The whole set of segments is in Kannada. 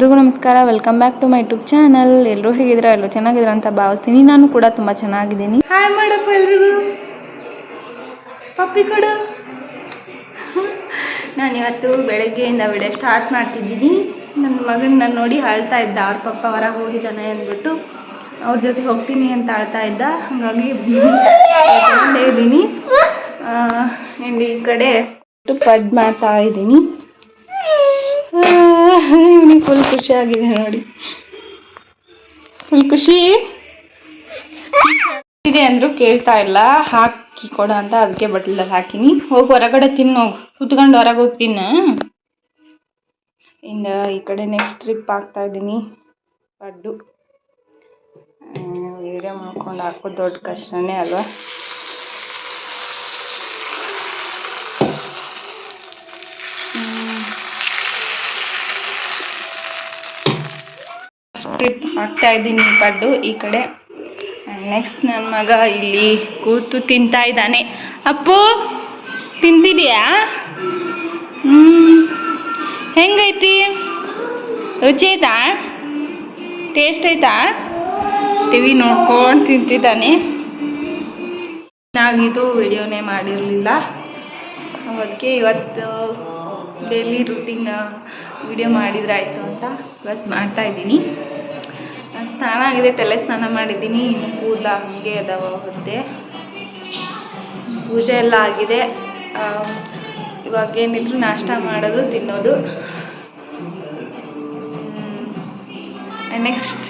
ಎಲ್ರಿಗೂ ನಮಸ್ಕಾರ. Welcome back to my YouTube channel ಎಲ್ಲರೂ ಹೇಗಿದ್ರ ಎಲ್ಲರೂ ಚೆನ್ನಾಗಿದ್ರ ಅಂತ ಭಾವಿಸ್ತೀನಿ. ನಾನು ಕೂಡ ತುಂಬ ಚೆನ್ನಾಗಿದ್ದೀನಿ. ಹಾಯ್ ಮಾಡಪ್ಪ ಎಲ್ರಿಗೂ. ಪಪ್ಪಿ ಕೊಡು. ನಾನು ಇವತ್ತು ಬೆಳಗ್ಗೆಯಿಂದ ವಿಡಿಯೋ ಸ್ಟಾರ್ಟ್ ಮಾಡ್ತಿದ್ದೀನಿ. ನನ್ನ ಮಗನ ನಾನು ನೋಡಿ ಅಳ್ತಾ ಇದ್ದ. ಅವ್ರ ಪಪ್ಪ ಹೊರಗೆ ಹೋಗಿದ್ದಾನೆ ಅಂದ್ಬಿಟ್ಟು ಅವ್ರ ಜೊತೆ ಹೋಗ್ತೀನಿ ಅಂತ ಅಳ್ತಾ ಇದ್ದ. ಹಾಗಾಗಿ ಇದ್ದೀನಿ. ಆ್ಯಂಡ್ ಈ ಕಡೆ ಪಡ್ ಮಾಡ್ತಾ ಇದ್ದೀನಿ. ಇವನಿಗೆ ಫುಲ್ ಖುಷಿ ಆಗಿದೆ ನೋಡಿ. ಫುಲ್ ಖುಷಿ? ಇದೆ ಅಂದ್ರು ಕೇಳ್ತಾ ಇಲ್ಲ. ಹಾಕಿ ಕೊಡ ಅಂತ ಅದಕ್ಕೆ ಬಟ್ಲಲ್ಲಿ ಹಾಕಿನಿ. ಹೋಗಿ, ಹೊರಗಡೆ ತಿನ್ನೋಗು ಕುತ್ಕೊಂಡು ಹೊರಗೆ ಹೋಗಿ ತಿನ್ನ. ಇನ್ನು ಈ ಕಡೆ ನೆಕ್ಸ್ಟ್ ಟ್ರಿಪ್ ಹಾಕ್ತಾ ಇದ್ದೀನಿ. ಪಡ್ಡು. ವೀಡಿಯೋ ಮಾಡ್ಕೊಂಡು ಹಾಕೋದು ದೊಡ್ಡ ಕಷ್ಟನೇ ಅಲ್ವಾ? ಟ್ರಿಪ್ ಹಾಕ್ತಾ ಇದ್ದೀನಿ ಪಡ್ಡು ಈ ಕಡೆ. ನೆಕ್ಸ್ಟ್ ನನ್ನ ಮಗ ಇಲ್ಲಿ ಕೂತು ತಿಂತಾ ಇದ್ದಾನೆ. ಅಪ್ಪು ತಿಂತಿದ್ಯಾ ಹ್ಞೂ ಹೆಂಗೈತಿ? ರುಚಿ ಆಯ್ತಾ? ಟೇಸ್ಟ್ ಆಯ್ತಾ? ಟಿವಿ ನೋಡ್ಕೊಂಡು ತಿಂತಿದ್ದಾನೆ. ನಾಗಿದು ವಿಡಿಯೋನೇ ಮಾಡಿರಲಿಲ್ಲ. ಅದಕ್ಕೆ ಇವತ್ತು ಡೈಲಿ ರುಟೀನ್ ವಿಡಿಯೋ ಮಾಡಿದ್ರೆ ಆಯಿತು ಅಂತ ಇವತ್ತು ಮಾಡ್ತಾ ಇದ್ದೀನಿ. ಸ್ನಾನ ಆಗಿದೆ ತಲೆ ಸ್ನಾನ ಮಾಡಿದ್ದೀನಿ. ಇನ್ನು ಕೂದಲ ಹಾಗೆ ಅದಾವ ಹೊತ್ತೆ ಪೂಜೆ ಎಲ್ಲ ಆಗಿದೆ. ಇವಾಗ ಏನಿದ್ರು ನಾಷ್ಟ ಮಾಡೋದು, ತಿನ್ನೋದು. ನೆಕ್ಸ್ಟ್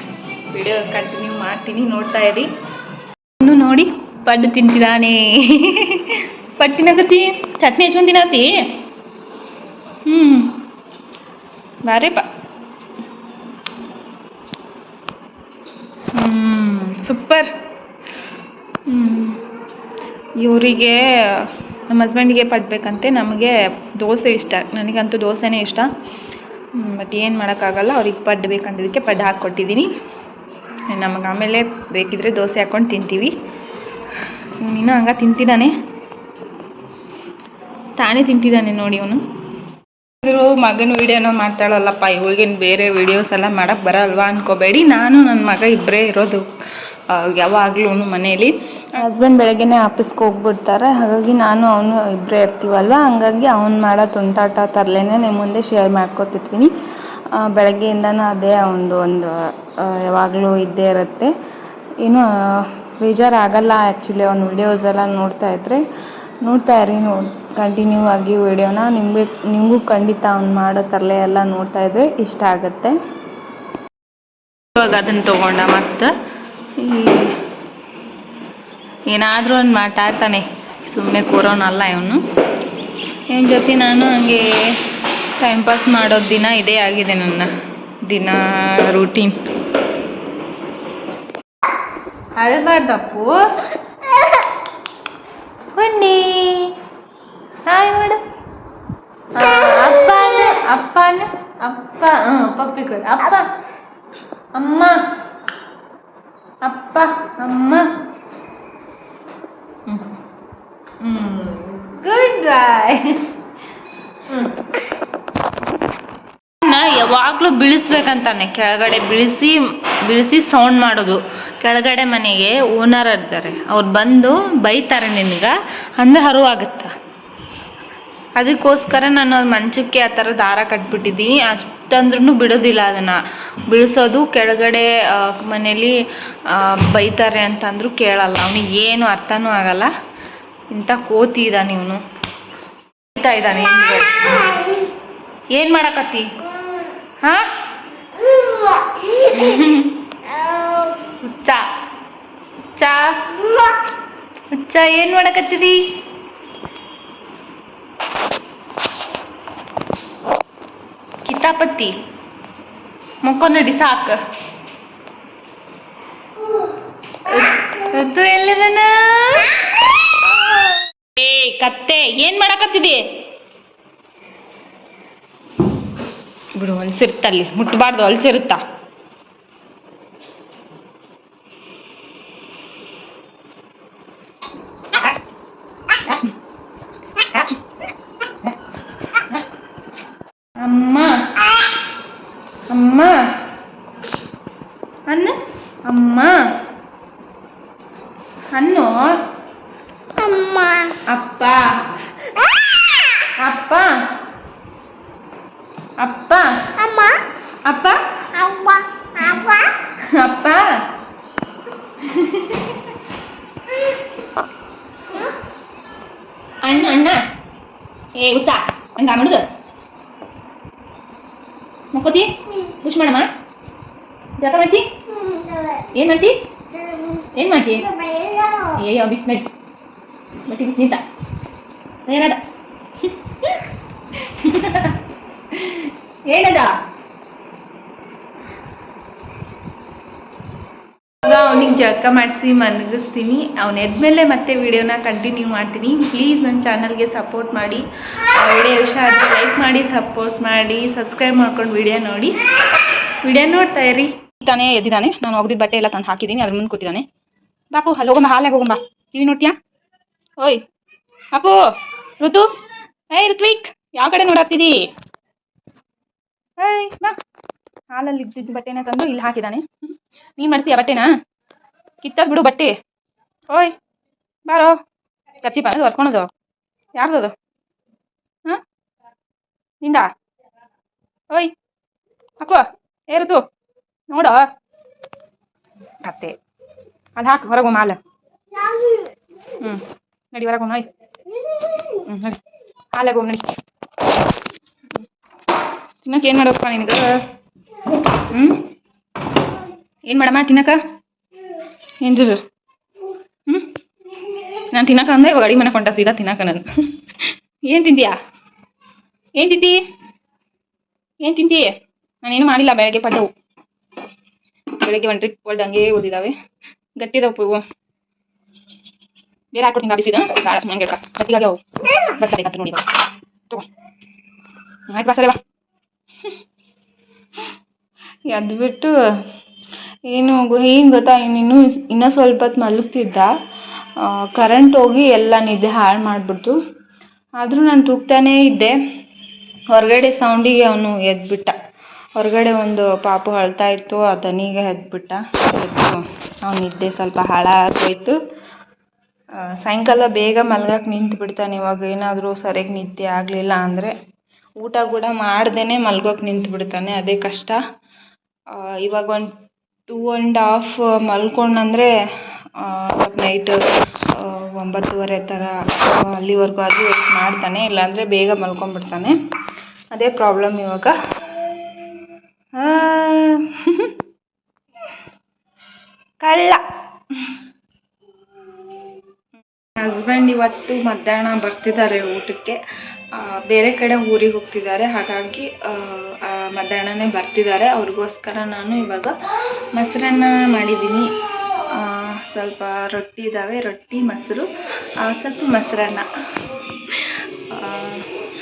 ವಿಡಿಯೋ ಕಂಟಿನ್ಯೂ ಮಾಡ್ತೀನಿ, ನೋಡ್ತಾ ಇರಿ. ಇನ್ನು ನೋಡಿ, ಪಡ್ಡು ತಿಂತಿದ್ದಾನೆ. ಪಡ್ಡು ತಿನ್ನಕತ್ತಿ ಚಟ್ನಿ ಹಚ್ಕೊಂಡು ತಿನ್ನತ್ತಿ? ಹ್ಞೂ ಬಾರೇಪ ಸೂಪರ್. ಇವರಿಗೆ ನಮ್ಮ ಹಸ್ಬೆಂಡಿಗೆ ಪಡ್ಬೇಕಂತೆ, ನಮಗೆ ದೋಸೆ ಇಷ್ಟ. ನನಗಂತೂ ದೋಸೆನೇ ಇಷ್ಟ. ಬಟ್ ಏನು ಮಾಡೋಕ್ಕಾಗಲ್ಲ, ಅವ್ರಿಗೆ ಪಡ್ಡು ಬೇಕಂದಿದ್ದಕ್ಕೆ ಪಡ್ಡು ಹಾಕ್ಕೊಟ್ಟಿದ್ದೀನಿ. ನಮಗೆ ಆಮೇಲೆ ಬೇಕಿದ್ರೆ ದೋಸೆ ಹಾಕ್ಕೊಂಡು ತಿಂತೀವಿ. ಇನ್ನೂ ಹಂಗ ತಿಂತಿದ್ದಾನೆ. ತಾನೇ ತಿಂತಿದ್ದಾನೆ ನೋಡಿ ಇವನು. ಮಗನ ವೀಡಿಯೋನೋ ಮಾಡ್ತಾಳಲ್ಲಪ್ಪ, ಇವಳಿಗೇನು ಬೇರೆ ವಿಡಿಯೋಸ್ ಎಲ್ಲ ಮಾಡೋಕ್ಕೆ ಬರಲ್ವಾ ಅನ್ಕೋಬೇಡಿ. ನಾನು ನನ್ನ ಮಗ ಇಬ್ಬರೇ ಇರೋದು. ಯಾವಾಗಲೂ ಮನೇಲಿ ಹಸ್ಬೆಂಡ್ ಬೆಳಗ್ಗೆನೆ ಆಫೀಸ್ಗೆ ಹೋಗ್ಬಿಡ್ತಾರೆ. ಹಾಗಾಗಿ ನಾನು ಅವನು ಇಬ್ಬರೇ ಇರ್ತೀವಲ್ವ? ಹಂಗಾಗಿ ಅವ್ನು ಮಾಡೋ ತುಂಟಾಟ ತರಲೇನೆ ನಿಮ್ಮ ಮುಂದೆ ಶೇರ್ ಮಾಡ್ಕೊತಿರ್ತೀನಿ. ಬೆಳಗ್ಗೆಯಿಂದನೂ ಅದೇ ಒಂದು ಒಂದು ಯಾವಾಗಲೂ ಇದ್ದೇ ಇರುತ್ತೆ. ಏನು ಬೇಜಾರಾಗಲ್ಲ ಆ್ಯಕ್ಚುಲಿ ಅವ್ನ ವಿಡಿಯೋಸ್ ಎಲ್ಲ ನೋಡ್ತಾ ಇದ್ದರೆ ನೋಡ್ತಾ ಇರಿ ನೋಡಿ ಕಂಟಿನ್ಯೂ ಆಗಿ ವಿಡಿಯೋನ ನಿಮಗೆ, ನಿಮಗೂ ಖಂಡಿತ ಅವ್ನು ಮಾಡೋ ತರಲೆ ಎಲ್ಲ ನೋಡ್ತಾ ಇದ್ರೆ ಇಷ್ಟ ಆಗುತ್ತೆ. ಇವಾಗ ಅದನ್ನು ತೊಗೊಂಡ ಮತ್ತು ಏನಾದರೂ ಒಂದು ಮಾತಾಡ್ತಾನೆ. ಸುಮ್ಮನೆ ಕೂರೋನಲ್ಲ ಇವನು. ಇವನ ಜೊತೆ ನಾನು ಹಂಗೆ ಟೈಮ್ ಪಾಸ್ ಮಾಡೋ ದಿನ ಇದೇ ಆಗಿದೆ ನನ್ನ ದಿನ ರೂಟೀನ್ ಅಳಬಾರ್ದಪ್ಪು. ಬನ್ನಿ. ಹಾಯ್ ಮಾಡು ಅಪ್ಪ ಅಪ್ಪನ ಅಪ್ಪನ, ಅಪ್ಪ ಹ್ಞೂ ಪಪ್ಪಿ ಅಪ್ಪ, ಅಮ್ಮ. ಅಪ್ಪ, ಅಮ್ಮ. ಗುಡ್ ಬಾಯ್ ಯಾವಾಗಲೂ ಬೀಳಿಸ್ಬೇಕಂತಾನೆ. ಕೆಳಗಡೆ ಬೀಳಿಸಿ ಬೀಳಿಸಿ ಸೌಂಡ್ ಮಾಡೋದು. ಕೆಳಗಡೆ ಮನೆಗೆ ಓನರ್ ಇದ್ದಾರೆ. ಅವ್ರು ಬಂದು ಬೈತಾರೆ ನಿನಗೆ. ಅಂದ್ರೆ ಹರುವಾಗುತ್ತ. ಅದಕ್ಕೋಸ್ಕರ ನಾನು ಮಂಚಕ್ಕೆ ಆ ಥರ ದಾರ ಕಟ್ಬಿಟ್ಟಿದ್ದೀನಿ. ಅಷ್ಟಂದ್ರೂ ಬಿಡೋದಿಲ್ಲ ಅದನ್ನು. ಬಿಡಿಸೋದು ಕೆಳಗಡೆ ಮನೇಲಿ ಬೈತಾರೆ ಅಂತಂದ್ರೂ ಕೇಳಲ್ಲ. ಅವನಿಗೆ ಏನು ಅರ್ಥನೂ ಆಗಲ್ಲ. ಇಂಥ ಕೋತಿ ಇದ್ದಾನೆ ಇವನು. ಬೈತಾ ಇದ್ದಾನೆ ಏನು ಮಾಡಕತ್ತಿ? ಹಾ? ಚಾ ಹುಚ್ಚ, ಏನು ಮಾಡಕತ್ತಿದಿ? ಕಿತಾಪತಿ ಮುಖ ನಡಿ ಸಾಕು ಋತು ಏ ಕತ್ತೆ ಏನ್ ಮಾಡಕತ್ತಿದಿ? ಬಿಡು ಹೊಲ್ಸಿರ್ತಲ್ಲಿ ಮುಟ್ಬಾರ್ದು ಹೊಲ್ಸಿರುತ್ತ ಅಮ್ಮ ಅಮ್ಮ ಅಪ್ಪ ಅಪ್ಪ ಅಮ್ಮ ಅಪ್ಪ ಅವ್ವ ಅವ್ವ ಅಪ್ಪ ಅಣ್ಣ ಅಣ್ಣ ಏ ಉತ್ತಾ ಹಂಗ ಮಾಡುದು ಮಕ್ಕೋತಿ ಖುಷಿ ಮಾಡಮ್ಮ ಜಕ ಮಾಡ್ತಿ ಏನ್ ಮಾಡ್ತಿ ಏನ್ ಮಾಡ್ತಿ ಅಯ್ಯೋ ಬಿಸ್ ನಡಿ ಬಟ್ಟಿ ಬಿಸ್ ನಿಂತ ಏನದ ಏನದ ಅವನಿಗೆ ಜಳಕ ಮಾಡಿಸಿ ಮನಗಿಸ್ತೀನಿ ಅವ್ನು ಎದ್ಮೇಲೆ ಮತ್ತೆ ವಿಡಿಯೋನ ಕಂಟಿನ್ಯೂ ಮಾಡ್ತೀನಿ. ಪ್ಲೀಸ್ ನನ್ನ ಚಾನಲ್ಗೆ ಸಪೋರ್ಟ್ ಮಾಡಿ. ವಿಡಿಯೋ ಇಷ್ಟ ಆದರೆ ಲೈಕ್ ಮಾಡಿ ಸಪೋರ್ಟ್ ಮಾಡಿ ಸಬ್ಸ್ಕ್ರೈಬ್ ಮಾಡ್ಕೊಂಡು ವಿಡಿಯೋ ನೋಡಿ. ವಿಡಿಯೋ ನೋಡ್ತಾ ಇರಿ. ತಾನೇ ಎದ್ದಿದ್ದಾನೆ. ನಾನು ಒಗ್ದಿದ್ದ ಬಟ್ಟೆ ಎಲ್ಲ ತಂದು ಹಾಕಿದ್ದೀನಿ. ಅದ್ರ ಮುಂದೆ ಕೂತಿದ್ದಾನೆ. ಬಾಪು ಅಲ್ಲಿ ಹೋಗಮ್ಮ ಹಾಲಾಗ ಹೋಗಮ್ಮ. ಟಿವಿ ನೋಡ್ತೀಯಾ? ಓಯ್ ಅಪ್ಪು ಋತು. ಏಯ್ ಋತ್ವಿಕ್ ಯಾವ ಕಡೆ ನೋಡಾಕ್ತಿದಿ? ಏಯ್, ಬಾ. ಹಾಲಲ್ಲಿ ಇದ್ದಿದ್ದ ಬಟ್ಟೆನ ತಂದು ಇಲ್ಲಿ ಹಾಕಿದ್ದಾನೆ ನೀನು ಮಾಡ್ತೀಯ ಬಟ್ಟೆನಾ? ಕಿತ್ತದ್ ಬಿಡು ಬಟ್ಟೆ. ಓಯ್, ಬಾರೋ. ಕಚ್ಚಿ ಅದು ಒರ್ಸ್ಕೊಳೋದು. ಅದು ಹಾಂ? ನಿಂದ? ಓಯ್ ಹಾಕುವ ಏರುತು ನೋಡೋ. ಕತ್ತೆ ಅಲ್ಲಿ ಹಾಕು, ಹೊರಗೆ ಮಾಲ. ಹ್ಞೂ ನಡಿ, ಹೊರಗೆ ನೋಯ್ ಹ್ಞೂ ನಡಿ. ಹಾಲಾಗ ಹೋಗಿ ನಡಿ. ತಿನ್ನಕ್ಕೆ ಏನು ಮಾಡಬೇಕಪ್ಪ ನಿನಗೆ? ಹ್ಞೂ ಏನು ಮಾಡಮ್ಮ ತಿನ್ನಕ? ಏನು ಹ್ಞೂ ನಾನು ತಿನ್ನಕ ಅಂದ್ರೆ ಇವಾಗ ಅಡಿ ಮನೆ ಕೊಂಡ ಸೀದಾ ತಿನ್ನಕ ನಾನು. ಏನು ತಿಂತೀಯಾ? ಏನು ತಿಂತಿ? ಏನು ತಿಂತಿ? ನಾನೇನು ಮಾಡಿಲ್ಲ, ಬೆಳಗ್ಗೆ ಪಡ್ಡವು ಬೆಳಗ್ಗೆ ಒಂದು ಟ್ರಿಪ್ ಹೊಲ್ದು ಹಂಗೆ ಓದಿದಾವೆ. ಗಟ್ಟಿದವು ಬೇರೆ ಹಾಕೊಡ್ತೀನಿ ಬಿಸಿದ ಸುಮ್ಮನೆ ಗಟ್ಟಿಗಾಗಿ ಅವು. ಬರ್ತಾರೆ ನೋಡಿ ತಗೋ. ಆಯ್ತು, ಬಾ, ಸರಿ ಬಾ. ಎದ್ದು ಬಿಟ್ಟು ಏನು ಏನು ಗೊತ್ತಾ ಇನ್ನೂ ಇನ್ನೂ ಸ್ವಲ್ಪ ಹೊತ್ತು ಮಲಗ್ತಿದ್ದ ಕರೆಂಟ್ ಹೋಗಿ ಎಲ್ಲ ನಿದ್ದೆ ಹಾಳು ಮಾಡಿಬಿಡ್ತು. ಆದರೂ ನಾನು ತೂಗ್ತಾನೇ ಇದ್ದೆ. ಹೊರಗಡೆ ಸೌಂಡಿಗೆ ಅವನು ಎದ್ಬಿಟ್ಟ. ಹೊರಗಡೆ ಒಂದು ಪಾಪು ಅಳ್ತಾ ಇತ್ತು ಅದನಿಗೆ ದನಿಗೆ ಎದ್ಬಿಟ್ಟ. ಎದ್ದು ಅವ್ನ ನಿದ್ದೆ ಸ್ವಲ್ಪ ಹಾಳಾಗೋಯ್ತು. ಸಾಯಂಕಾಲ ಬೇಗ ಮಲ್ಗಕ್ಕೆ ನಿಂತು ಬಿಡ್ತಾನೆ ಇವಾಗ ಏನಾದರೂ ಸರಿಯಾಗಿ ನಿದ್ದೆ ಆಗಲಿಲ್ಲ ಅಂದರೆ. ಊಟ ಕೂಡ ಮಾಡ್ದೇ ಮಲ್ಗೋಕೆ ನಿಂತುಬಿಡ್ತಾನೆ, ಅದೇ ಕಷ್ಟ. ಇವಾಗ ಒಂದು ಟೂ ಆ್ಯಂಡ್ ಹಾಫ್ ಮಲ್ಕೊಂಡಂದರೆ ನೈಟ್ ಒಂಬತ್ತುವರೆ ಥರ ಅಲ್ಲಿವರೆಗೂ ಆದರೂ ವೇಟ್ ಮಾಡ್ತಾನೆ, ಇಲ್ಲಾಂದರೆ ಬೇಗ ಮಲ್ಕೊಂಡ್ಬಿಡ್ತಾನೆ. ಅದೇ ಪ್ರಾಬ್ಲಮ್ ಇವಾಗ. ಕಳ್ಳ. ಹಸ್ಬೆಂಡ್ ಇವತ್ತು ಮಧ್ಯಾಹ್ನ ಬರ್ತಿದ್ದಾರೆ ಊಟಕ್ಕೆ. ಬೇರೆ ಕಡೆ ಊರಿಗೆ ಹೋಗ್ತಿದ್ದಾರೆ. ಹಾಗಾಗಿ ಮಧ್ಯಾಹ್ನನೇ ಬರ್ತಿದ್ದಾರೆ. ಅವ್ರಿಗೋಸ್ಕರ ನಾನು ಇವಾಗ ಮೊಸರನ್ನ ಮಾಡಿದ್ದೀನಿ. ಸ್ವಲ್ಪ ರೊಟ್ಟಿ ಇದ್ದಾವೆ ರೊಟ್ಟಿ, ಮೊಸರು ಸ್ವಲ್ಪ ಮೊಸರನ್ನ.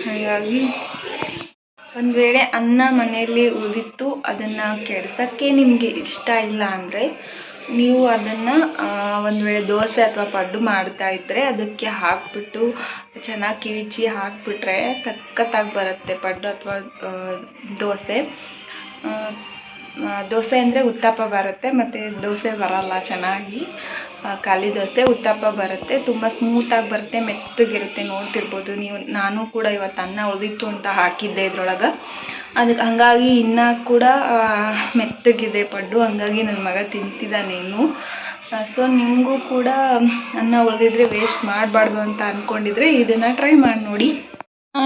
ಹಾಗಾಗಿ ಒಂದು ವೇಳೆ ಅನ್ನ ಮನೆಯಲ್ಲಿ ಉಳಿದಿತ್ತು, ಅದನ್ನು ಕೆಡ್ಸೋಕ್ಕೆ ನಿಮಗೆ ಇಷ್ಟ ಇಲ್ಲ ಅಂದರೆ ನೀವು ಅದನ್ನು ಒಂದು ವೇಳೆ ದೋಸೆ ಅಥವಾ ಪಡ್ಡು ಮಾಡ್ತಾ ಇದ್ದರೆ ಅದಕ್ಕೆ ಹಾಕಿಬಿಟ್ಟು, ಚೆನ್ನಾಗಿ ಕಿವಿಚಿ ಹಾಕಿಬಿಟ್ರೆ ಸಖತ್ತಾಗಿ ಬರುತ್ತೆ ಪಡ್ಡು ಅಥವಾ ದೋಸೆ. ದೋಸೆ ಅಂದರೆ ಉತ್ತಪ್ಪ ಬರುತ್ತೆ, ಮತ್ತು ದೋಸೆ ಬರಲ್ಲ ಚೆನ್ನಾಗಿ. ಖಾಲಿ ದೋಸೆ, ಉತ್ತಪ್ಪ ಬರುತ್ತೆ, ತುಂಬ ಸ್ಮೂತಾಗಿ ಬರುತ್ತೆ, ಮೆತ್ತಗಿರುತ್ತೆ, ನೋಡ್ತಿರ್ಬೋದು ನೀವು. ನಾನು ಕೂಡ ಇವತ್ತು ಅನ್ನ ಉಳಿದಿತ್ತು ಅಂತ ಹಾಕಿದ್ದೆ ಇದ್ರೊಳಗೆ. ಅದಕ್ಕೆ ಹಾಗಾಗಿ ಇನ್ನೂ ಕೂಡ ಮೆತ್ತಗಿದೆ ಪಡ್ಡು, ಹಂಗಾಗಿ ನನ್ನ ಮಗ ತಿಂತಿದ್ದಾನೆ ಇನ್ನು ಸೊ ನಿಮಗೂ ಕೂಡ ಅನ್ನ ಉಳಿದಿದ್ರೆ ವೇಸ್ಟ್ ಮಾಡಬಾರ್ದು ಅಂತ ಅಂದ್ಕೊಂಡಿದ್ರೆ ಇದನ್ನು ಟ್ರೈ ಮಾಡಿ ನೋಡಿ.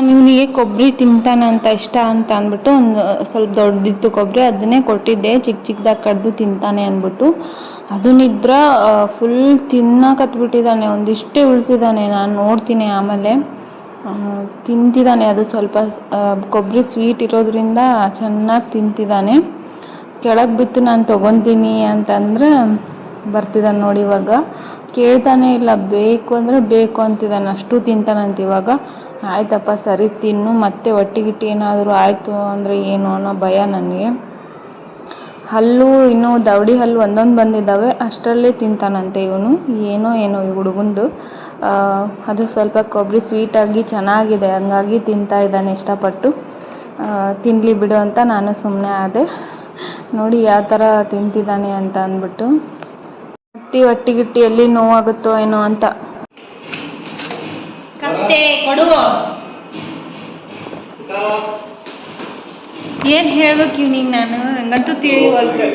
ನಿಮಗೆ ಕೊಬ್ಬರಿ ತಿಂತಾನೆ ಅಂತ ಇಷ್ಟ ಅಂತ ಅಂದ್ಬಿಟ್ಟು ಒಂದು ಸ್ವಲ್ಪ ದೊಡ್ಡದಿತ್ತು ಕೊಬ್ಬರಿ ಅದನ್ನೇ ಕೊಟ್ಟಿದ್ದೆ. ಚಿಕ್ಕ ಚಿಕ್ಕದಾಗಿ ಕಡ್ದು ತಿಂತಾನೆ ಅಂದ್ಬಿಟ್ಟು. ಅದನ್ನಿದ್ರ ಫುಲ್ ತಿನ್ನಕತ್ಬಿಟ್ಟಿದ್ದಾನೆ ಒಂದಿಷ್ಟೇ ಉಳಿಸಿದ್ದಾನೆ ನಾನು ನೋಡ್ತೀನಿ ಆಮೇಲೆ. ತಿಂತಿದ್ದಾನೆ ಅದು ಸ್ವಲ್ಪ ಕೊಬ್ಬರಿ ಸ್ವೀಟ್ ಇರೋದ್ರಿಂದ ಚೆನ್ನಾಗಿ ತಿಂತಿದ್ದಾನೆ ಕೆಳಗೆ ಬಿತ್ತು ನಾನು ತೊಗೊತೀನಿ ಅಂತಂದ್ರೆ ಬರ್ತಿದ್ದಾನೆ ನೋಡಿ ಇವಾಗ. ಕೇಳ್ತಾನೆ ಇಲ್ಲ, ಬೇಕು ಅಂದರೆ ಬೇಕು ಅಂತಿದ್ದಾನೆ ಅಷ್ಟು ತಿಂತಾನಂತ ಇವಾಗ. ಆಯ್ತಪ್ಪ, ಸರಿ, ತಿನ್ನು. ಮತ್ತೆ ಒಟ್ಟಿಗಿಟ್ಟು ಗಿಟ್ಟಿ ಏನಾದರೂ ಆಯಿತು ಅಂದರೆ ಏನು ಅನ್ನೋ ಭಯ ನನಗೆ. ಹಲ್ಲು, ಇನ್ನೂ ದವಡಿ ಹಲ್ಲು ಒಂದೊಂದು ಬಂದಿದ್ದಾವೆ. ಅಷ್ಟರಲ್ಲೇ ತಿಂತಾನಂತೆ ಇವನು. ಏನೋ ಏನೋ ಈ ಹುಡುಗಂದು. ಅದು ಸ್ವಲ್ಪ ಕೊಬ್ಬರಿ ಸ್ವೀಟಾಗಿ ಚೆನ್ನಾಗಿದೆ. ಹಂಗಾಗಿ ತಿಂತಾ ಇದ್ದಾನೆ ಇಷ್ಟಪಟ್ಟು. ತಿನ್ನಲಿ ಬಿಡು ಅಂತ ನಾನು ಸುಮ್ಮನೆ ಆದೆ. ನೋಡಿ ಯಾವ ಥರ ತಿಂತಿದ್ದಾನೆ ಅಂತ ಅಂದ್ಬಿಟ್ಟು. ಹೊಟ್ಟಿ ಹಟ್ಟಿ ಗಿಟ್ಟಿ ಎಲ್ಲಿ ನೋವಾಗುತ್ತೋ ಏನೋ ಅಂತ. ಏನ್ ಹೇಳ್ಬೇಕು ಇವ್ನಿಗೆ ನಾನು? ನಂಗಂತೂ ತಿಳಿವಲ್ದು.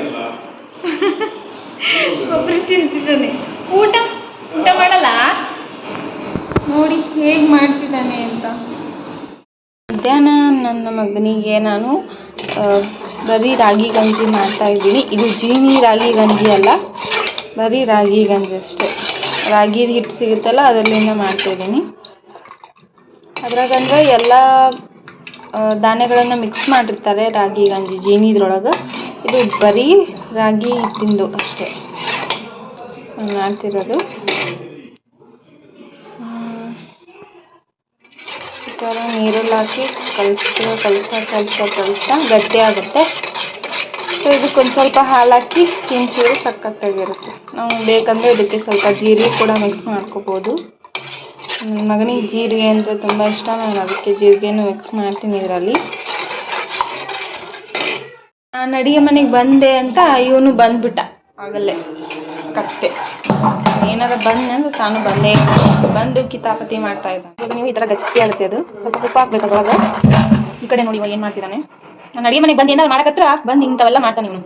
ಊಟ? ಊಟ ಮಾಡಲ್ಲ? ನೋಡಿ ಹೇಗ್ ಮಾಡ್ತಿದ್ದಾನೆ ಅಂತ. ಮಧ್ಯಾಹ್ನ ನನ್ನ ಮಗನಿಗೆ ನಾನು ಬರೀ ರಾಗಿ ಗಂಜಿ ಮಾಡ್ತಾ ಇದ್ದೀನಿ. ಇದು ಜೀನಿ ರಾಗಿ ಗಂಜಿ ಅಲ್ಲ. ಬರೀ ರಾಗಿ ಗಂಜಿ ಅಷ್ಟೇ. ರಾಗಿ ಹಿಟ್ಟು ಸಿಗುತ್ತಲ್ಲ, ಅದರಲ್ಲಿಂದ ಮಾಡ್ತಾಯಿದ್ದೀನಿ ಅದ್ರಾಗಂದ್ರೆ ಎಲ್ಲ ಧಾನ್ಯಗಳನ್ನು ಮಿಕ್ಸ್ ಮಾಡಿರ್ತಾರೆ ರಾಗಿ ಗಂಜಿ ಜೀನಿದ್ರೊಳಗೆ ಇದು ಬರೀ ರಾಗಿ ಹಿಟ್ಟಿಂದು ಅಷ್ಟೇ. ಮಾಡ್ತಿರೋದು. ಈ ಥರ ನೀರಲ್ಲಿ ಹಾಕಿ ಕಲಿಸ್ತಾ ಕಲಿಸ್ತಾ ಕಲಿಸ್ತಾ ಕಲಿಸ್ತಾ ಗಟ್ಟಿ ಆಗುತ್ತೆ. ಸೊ ಇದಕ್ಕೊಂದು ಸ್ವಲ್ಪ ಹಾಲು ಹಾಕಿ ತಿನ್ಸಿದ್ರೆ ಸಖತ್ತಾಗಿರುತ್ತೆ. ನಾವು ಬೇಕಂದರೆ ಇದಕ್ಕೆ ಸ್ವಲ್ಪ ಜೀರಿಗೆ ಕೂಡ ಮಿಕ್ಸ್ ಮಾಡ್ಕೋಬೋದು. ನನ್ನ ಮಗನಿಗೆ ಜೀರಿಗೆ ಅಂದರೆ ತುಂಬ ಇಷ್ಟ. ನಾನು ಅದಕ್ಕೆ ಜೀರಿಗೆನೂ ಮಿಕ್ಸ್ ಮಾಡ್ತೀನಿ ಇದರಲ್ಲಿ. ನಾನು ಅಡುಗೆ ಮನೆಗೆ ಬಂದೆ ಅಂತ ಇವನು ಬಂದ್ಬಿಟ್ಟ. ಆಗಲ್ಲೇ ಕತ್ತೆ. ಏನಾರ ಬಂದೆ ಅಂದ್ರೆ ತಾನು ಬಂದೇ ಬಂದು ಕಿತಾಪತಿ ಮಾಡ್ತಾ ಇದ್ದ ನೀವು ಈ ಥರ ಗಟ್ಟಿ ಆಗುತ್ತೆ ಅದು. ಸ್ವಲ್ಪ ಉಪ್ಪು ಹಾಕ್ಬೇಕು ಅದ್ರೊಳಗೆ. ಈ ಕಡೆ ನೋಡಿ ಇವಾಗ ಏನು ಮಾಡ್ತಿದ್ದಾನೆ. ನಾನು ಅಡಿಗೆ ಮನೆಗೆ ಬಂದು ಏನಾರು ಮಾಡಕತ್ರ ಬಂದು ಇಂಥವೆಲ್ಲ ಮಾಡ್ತಾನೆ ಇವನು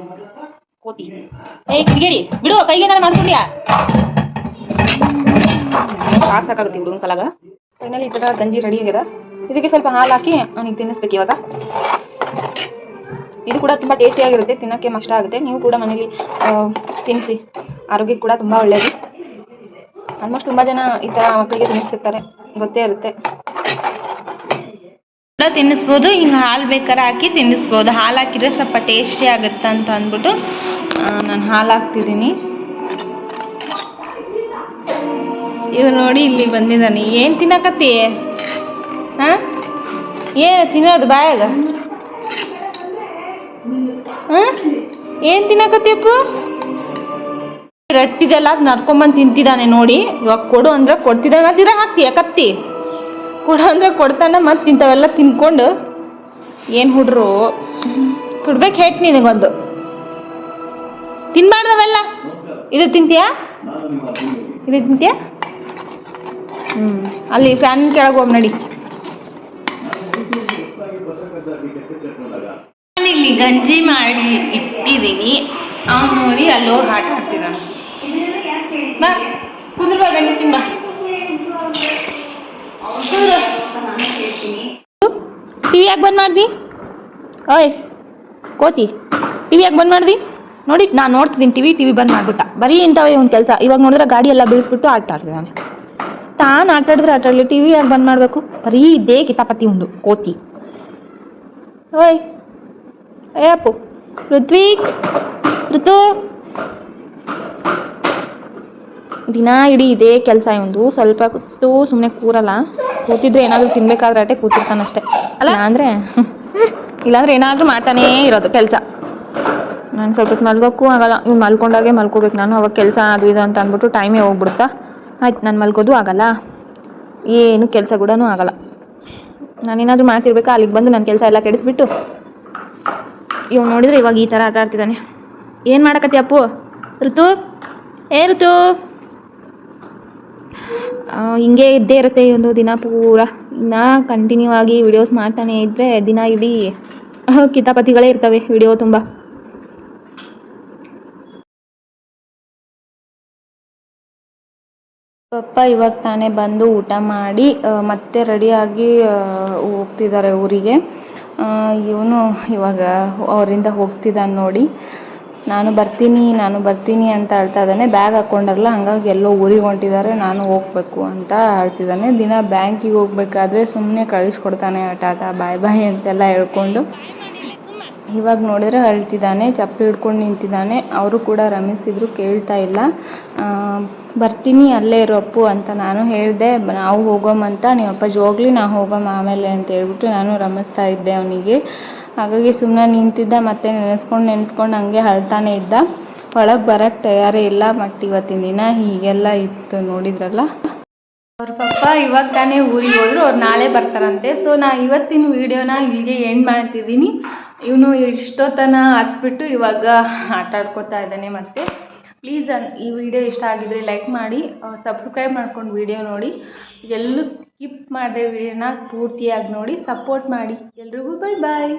ಕೋತಿ. ಏ ಕಿಡಿಗೇಡಿ ಬಿಡು, ಕೈಗೆ ಏನಾರು ಮಾಡ್ಕೊಂಡಿಯಾ? ಸಾಕು ಸಾಕಾಗುತ್ತೆ ಹುಡುಗನ ಕಲಾಗ. ಫೈನಲಿ ಈ ಥರ ಗಂಜಿ ರೆಡಿ ಆಗ್ಯದ ಇದಕ್ಕೆ ಸ್ವಲ್ಪ ಹಾಲು ಹಾಕಿ ಅವನಿಗೆ ತಿನ್ನಿಸ್ಬೇಕು ಇವಾಗ. ಇದು ಕೂಡ ತುಂಬ ಟೇಸ್ಟಿಯಾಗಿರುತ್ತೆ ತಿನ್ನೋಕ್ಕೆ ಮಷ್ಟ ಆಗುತ್ತೆ. ನೀವು ಕೂಡ ಮನೇಲಿ ತಿನ್ನಿಸಿ ಆರೋಗ್ಯಕ್ಕೆ ಕೂಡ ತುಂಬ ಒಳ್ಳೇದು. ಆಲ್ಮೋಸ್ಟ್ ತುಂಬ ಜನ ಈ ಥರ ಮಕ್ಕಳಿಗೆ ತಿನ್ನಿಸ್ತಿರ್ತಾರೆ. ಗೊತ್ತೇ ಇರುತ್ತೆ. ತಿನ್ನಿಸ್ಬೋದು ಹಿಂಗೆ ಹಾಲು ಬೇಕಾದ್ರೆ ಹಾಕಿ ತಿನ್ನಿಸ್ಬೋದು. ಹಾಲು ಹಾಕಿದ್ರೆ ಸ್ವಲ್ಪ ಟೇಸ್ಟಿ ಆಗುತ್ತೆ ಅಂತ ಅಂದ್ಬಿಟ್ಟು ನಾನು ಹಾಲು ಹಾಕ್ತಿದ್ದೀನಿ. ಇವ್ ನೋಡಿ ಇಲ್ಲಿ ಬಂದಿದ್ದಾನೆ. ಏನು ತಿನ್ನಕತ್ತಿ? ಹಾಂ ಏನು ತಿನ್ನೋದು ಬಾಯಾಗ? ಹಾಂ ಏನು ತಿನ್ನಕತ್ತಿಯಪ್ಪು ರಟ್ಟಿದೆಲ್ಲ ನಡ್ಕೊಂಬಂದು ತಿಂತಿದ್ದಾನೆ ನೋಡಿ. ಇವಾಗ ಕೊಡು ಅಂದ್ರೆ ಕೊಡ್ತಿದ್ದಾನೆ ಅದಿರ ಹಾಕ್ತೀಯ, ಕತ್ತಿ? ಕೊಡು ಅಂದ್ರೆ ಕೊಡ್ತಾನೆ, ಮತ್ತೆ ಇಂಥವೆಲ್ಲ ತಿನ್ಕೊಂಡು ಏನು ಹುಡ್ರು? ಕೊಡ್ಬೇಕು ಹೇಟ್ ನಿನಗೊಂದು. ತಿನ್ಬಾರ್ದವೆಲ್ಲ? ಇದು ತಿಂತೀಯಾ? ಇದು ತಿಂತೀಯಾ? ಹ್ಞೂ ಅಲ್ಲಿ ಫ್ಯಾನ್ ಕೆಳಗೆ ಹೋಗಿ ನಡಿ. ಇಲ್ಲಿ ಗಂಜಿ ಮಾಡಿ ಇಟ್ಟಿದ್ದೀನಿ. ಅವ್ನು ನೋಡಿ ಅಲ್ಲೋಗಿ ಹೋಗಿ ಆಟ ಆಡ್ತಿದ್ದಾನೆ ಬಾ, ಕುದುರ್ಬಾ ಗಂಜಿ ತಿನ್ ಬಾ ಟಿವಿ ಯಾಕೆ ಬಂದ್ ಮಾಡ್ದಿ? ಓಯ್, ಕೋತಿ, ಟಿವಿ ಯಾಕೆ ಬಂದ್ ಮಾಡ್ದಿ? ನೋಡಿ ನಾನು ನೋಡ್ತಿದ್ದೀನಿ ಟಿವಿ ಟಿವಿ ಬಂದ್ ಮಾಡ್ಬಿಟ್ಟ. ಬರೀ ಇಂಥವೇ ಒಂದು ಕೆಲಸ. ಇವಾಗ ನೋಡಿದ್ರೆ ಗಾಡಿ ಎಲ್ಲ ಬೀಳಿಸ್ಬಿಟ್ಟು ಆಟ ಆಡ್ತಿದ್ದಾನೆ ತಾನು ಆಟ ಆಡಿದ್ರೆ ಆಟ ಆಡಲಿ ಟಿವಿ ಯಾಕೆ ಬಂದ್ ಮಾಡಬೇಕು? ಬರೀ ಇದೇ ಕಿತಾಪತಿ ಒಂದು ಕೋತಿ. ಓಯ್, ಏ ಅಪ್ಪು ಋತು. ದಿನ ಇಡೀ ಇದೇ ಕೆಲಸ ಇವಂದು ಸ್ವಲ್ಪ ಕೂತು ಸುಮ್ಮನೆ ಕೂರಲ್ಲ. ಕೂತಿದ್ರೆ ಏನಾದರೂ ತಿನ್ಬೇಕಾದ್ರೆ ಅಷ್ಟೇ. ಕೂತಿರ್ತಾನಷ್ಟೇ ಅಲ್ಲ? ಅಂದರೆ ಇಲ್ಲಾಂದ್ರೆ ಏನಾದರೂ ಮಾಡ್ತಾನೇ ಇರೋದು ಕೆಲಸ. ನಾನು ಸ್ವಲ್ಪ ಮಲ್ಗೋಕ್ಕೂ ಆಗಲ್ಲ. ಇವ್ನು ಮಲ್ಕೊಂಡಾಗೆ ಮಲ್ಕೋಬೇಕು. ನಾನು ಅವಾಗ ಕೆಲಸ ಅದು ಇದು ಅಂತ ಅಂದ್ಬಿಟ್ಟು ಟೈಮೇ ಹೋಗ್ಬಿಡುತ್ತಾ? ಆಯ್ತು ನಾನು ಮಲ್ಗೋದು ಆಗಲ್ಲ. ಏನು ಕೆಲಸ ಕೂಡ ಆಗಲ್ಲ. ನಾನೇನಾದರೂ ಮಾಡ್ತಿರ್ಬೇಕಾ? ಅಲ್ಲಿಗೆ ಬಂದು ನನ್ನ ಕೆಲಸ ಎಲ್ಲ ಕೆಡಿಸ್ಬಿಟ್ಟು. ಇವ್ ನೋಡಿದ್ರೆ ಇವಾಗ ಈ ಥರ ಆಟ ಆಡ್ತಿದ್ದಾನೆ ಏನು ಮಾಡಕತ್ತಿ ಅಪ್ಪು? ಋತು? ಏ ಋತು? ಹಿಂಗೆ ಇದ್ದೇ ಇರುತ್ತೆ ಒಂದು ದಿನ ಪೂರ. ಇನ್ನ ಕಂಟಿನ್ಯೂ ಆಗಿ ವಿಡಿಯೋಸ್ ಮಾಡ್ತಾನೆ ಇದ್ದರೆ ದಿನ ಇಡೀ ಕಿತಾಪತಿಗಳೇ ಇರ್ತವೆ ವಿಡಿಯೋ ತುಂಬ. ಪಪ್ಪ ಇವಾಗ ತಾನೇ ಬಂದು ಊಟ ಮಾಡಿ ಮತ್ತೆ ರೆಡಿಯಾಗಿ ಹೋಗ್ತಿದ್ದಾರೆ ಊರಿಗೆ. ಇವನು ಇವಾಗ ಅವರಿಂದ ಹೋಗ್ತಿದ್ದಾನೆ ನೋಡಿ. ನಾನು ಬರ್ತೀನಿ ನಾನು ಬರ್ತೀನಿ ಅಂತ ಹೇಳ್ತಾ ಇದ್ದಾನೆ. ಬ್ಯಾಗ್ ಹಾಕ್ಕೊಂಡರಲ್ಲ ಹಂಗಾಗಿ ಎಲ್ಲೋ ಊರಿಗೆ ಹೊಂಟಿದ್ದಾರೆ, ನಾನು ಹೋಗ್ಬೇಕು ಅಂತ ಹೇಳ್ತಿದ್ದಾನೆ. ದಿನ ಬ್ಯಾಂಕಿಗೆ ಹೋಗ್ಬೇಕಾದ್ರೆ ಸುಮ್ಮನೆ ಕಳಿಸ್ಕೊಡ್ತಾನೆ ಟಾಟಾ, ಬಾಯ್ ಬಾಯ್ ಅಂತೆಲ್ಲ ಹೇಳ್ಕೊಂಡು. ಇವಾಗ ನೋಡಿದ್ರೆ ಅಳ್ತಿದ್ದಾನೆ ಚಪ್ಪಲಿ ಹಿಡ್ಕೊಂಡು ನಿಂತಿದ್ದಾನೆ. ಅವರು ಕೂಡ ರಮಿಸಿದ್ರು, ಕೇಳ್ತಾ ಇಲ್ಲ. ಬರ್ತೀನಿ, ಅಲ್ಲೇ ಇರೋ ಅಪ್ಪು ಅಂತ ನಾನು ಹೇಳಿದೆ, ನಾವು ಹೋಗೋಮಂತ ನೀವು ಅಪ್ಪಾಜಿ ಹೋಗ್ಲಿ ನಾವು ಹೋಗೋಮ ಆಮೇಲೆ ಅಂತ ಹೇಳ್ಬಿಟ್ಟು ನಾನು ರಮಿಸ್ತಾ ಇದ್ದೆ ಅವನಿಗೆ. ಹಾಗಾಗಿ ಸುಮ್ಮನೆ ನಿಂತಿದ್ದ, ಮತ್ತೆ ನೆನೆಸ್ಕೊಂಡು ನೆನೆಸ್ಕೊಂಡು ಹಂಗೆ ಅಳ್ತಾನೆ ಇದ್ದ. ಒಳಗೆ ಬರೋಕ್ಕೆ ತಯಾರೇ ಇಲ್ಲ ಮತ್ತೆ ಇವತ್ತಿನ ದಿನ ಹೀಗೆಲ್ಲ ಇತ್ತು ನೋಡಿದ್ರಲ್ಲ. ಅವ್ರ ಪಪ್ಪ ಇವಾಗ ತಾನೇ ಊರಿಗೆ ಹೋದ್ರು, ಅವ್ರು ನಾಳೆ ಬರ್ತಾರಂತೆ. ಸೊ ನಾ ಇವತ್ತಿನ ವೀಡಿಯೋನ ಇಲ್ಲಿಗೆ ಎಂಡ್ ಮಾಡ್ತಿದ್ದೀನಿ. ಇವನು ಇಷ್ಟೊತ್ತನ ಹತ್ಬಿಟ್ಟು ಇವಾಗ ಆಟ ಆಡ್ಕೋತಾ ಇದ್ದಾನೆ ಮತ್ತೆ. ಪ್ಲೀಸ್ ಈ ವಿಡಿಯೋ ಇಷ್ಟ ಆಗಿದ್ರೆ ಲೈಕ್ ಮಾಡಿ ಸಬ್ಸ್ಕ್ರೈಬ್ ಮಾಡ್ಕೊಂಡು ವಿಡಿಯೋ ನೋಡಿ. ಎಲ್ಲೂ ಸ್ಕಿಪ್ ಮಾಡಿದೆ ವಿಡಿಯೋನ ಪೂರ್ತಿಯಾಗಿ ನೋಡಿ. ಸಪೋರ್ಟ್ ಮಾಡಿ. ಎಲ್ರಿಗೂ ಬೈ ಬಾಯ್